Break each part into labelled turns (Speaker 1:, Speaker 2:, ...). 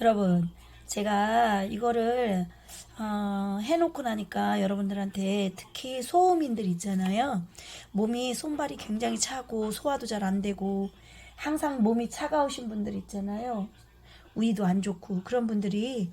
Speaker 1: 여러분, 제가 이거를 어, 해놓고 나니까 여러분들한테 특히 소음인들 있잖아요. 몸이 손발이 굉장히 차고 소화도 잘 안 되고 항상 몸이 차가우신 분들 있잖아요. 위도 안 좋고 그런 분들이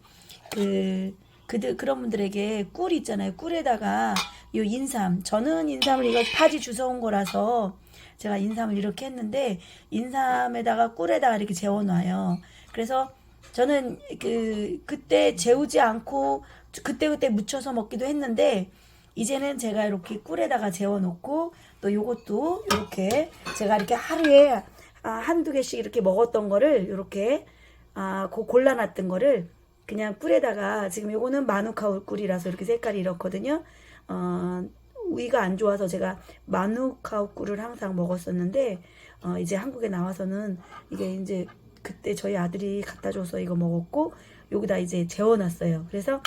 Speaker 1: 그 그들 그런 분들에게 꿀 있잖아요. 꿀에다가 요 인삼 저는 인삼을 이거 파지 주워온 거라서 제가 인삼을 이렇게 했는데 인삼에다가 꿀에다가 이렇게 재워놔요. 그래서 저는 그 그때 재우지 않고 그때 그때 묻혀서 먹기도 했는데 이제는 제가 이렇게 꿀에다가 재워놓고 또 요것도 이렇게 제가 이렇게 하루에 아, 한두 개씩 이렇게 먹었던 거를 이렇게 아, 고 골라놨던 거를 그냥 꿀에다가 지금 요거는 마누카울 꿀이라서 이렇게 색깔이 이렇거든요. 어, 위가 안 좋아서 제가 마누카울 꿀을 항상 먹었었는데 어, 이제 한국에 나와서는 이게 이제 그때 저희 아들이 갖다 줘서 이거 먹었고 여기다 이제 재워놨어요. 그래서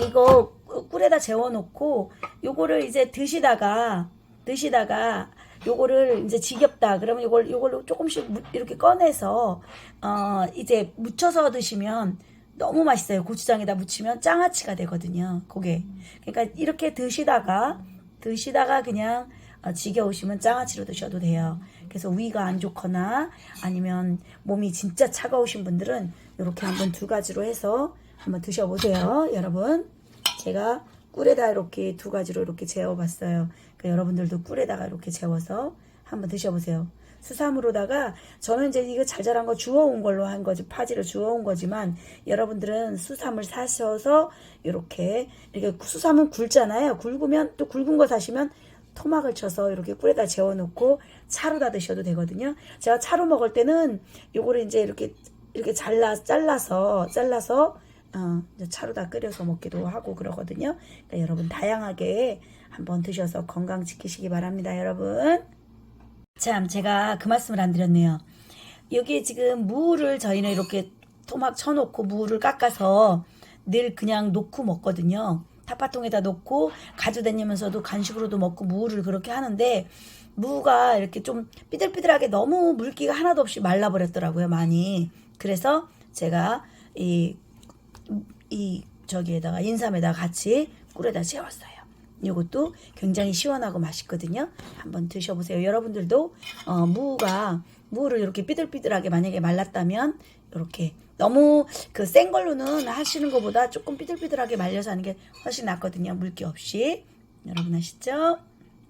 Speaker 1: 이거 꿀에다 재워놓고 요거를 이제 드시다가 드시다가 요거를 이제 지겹다. 그러면 요걸 요걸로 조금씩 무- 이렇게 꺼내서 어 이제 묻혀서 드시면 너무 맛있어요. 고추장에다 묻히면 장아찌가 되거든요 그게. 그러니까 이렇게 드시다가 드시다가 그냥 어, 지겨우시면 장아찌로 드셔도 돼요 그래서 위가 안 좋거나 아니면 몸이 진짜 차가우신 분들은 이렇게 한번 두 가지로 해서 한번 드셔보세요 여러분 제가 꿀에다 이렇게 두 가지로 이렇게 재워봤어요. 그 여러분들도 꿀에다가 이렇게 재워서 한번 드셔보세요. 수삼으로다가 저는 이제 이거 잘 자란 거 주워온 걸로 한 거지 파지를 주워온 거지만 여러분들은 수삼을 사셔서 이렇게 이렇게 수삼은 굵잖아요. 굵으면 또 굵은 거 사시면 토막을 쳐서 이렇게 꿀에다 재워놓고 차로 다 드셔도 되거든요. 제가 차로 먹을 때는 요거를 이제 이렇게 이렇게 잘라 잘라서 잘라서 어, 이제 차로 다 끓여서 먹기도 하고 그러거든요. 그러니까 여러분 다양하게 한번 드셔서 건강 지키시기 바랍니다, 여러분. 참 제가 그 말씀을 안 드렸네요. 여기에 지금 무를 저희는 이렇게 토막 쳐놓고 무를 깎아서 늘 그냥 놓고 먹거든요. 타파통에다 놓고 가져다니면서도 간식으로도 먹고 무를 그렇게 하는데 무가 이렇게 좀 삐들삐들하게 너무 물기가 하나도 없이 말라버렸더라고요, 많이. 그래서 제가 이, 이 저기에다가 인삼에다 같이 꿀에다 재웠어요. 이것도 굉장히 시원하고 맛있거든요. 한번 드셔보세요. 여러분들도 어, 무가 무를 이렇게 삐들삐들하게 만약에 말랐다면 이렇게 너무 그 센 걸로는 하시는 것보다 조금 삐들삐들하게 말려서 하는 게 훨씬 낫거든요. 물기 없이 여러분 아시죠?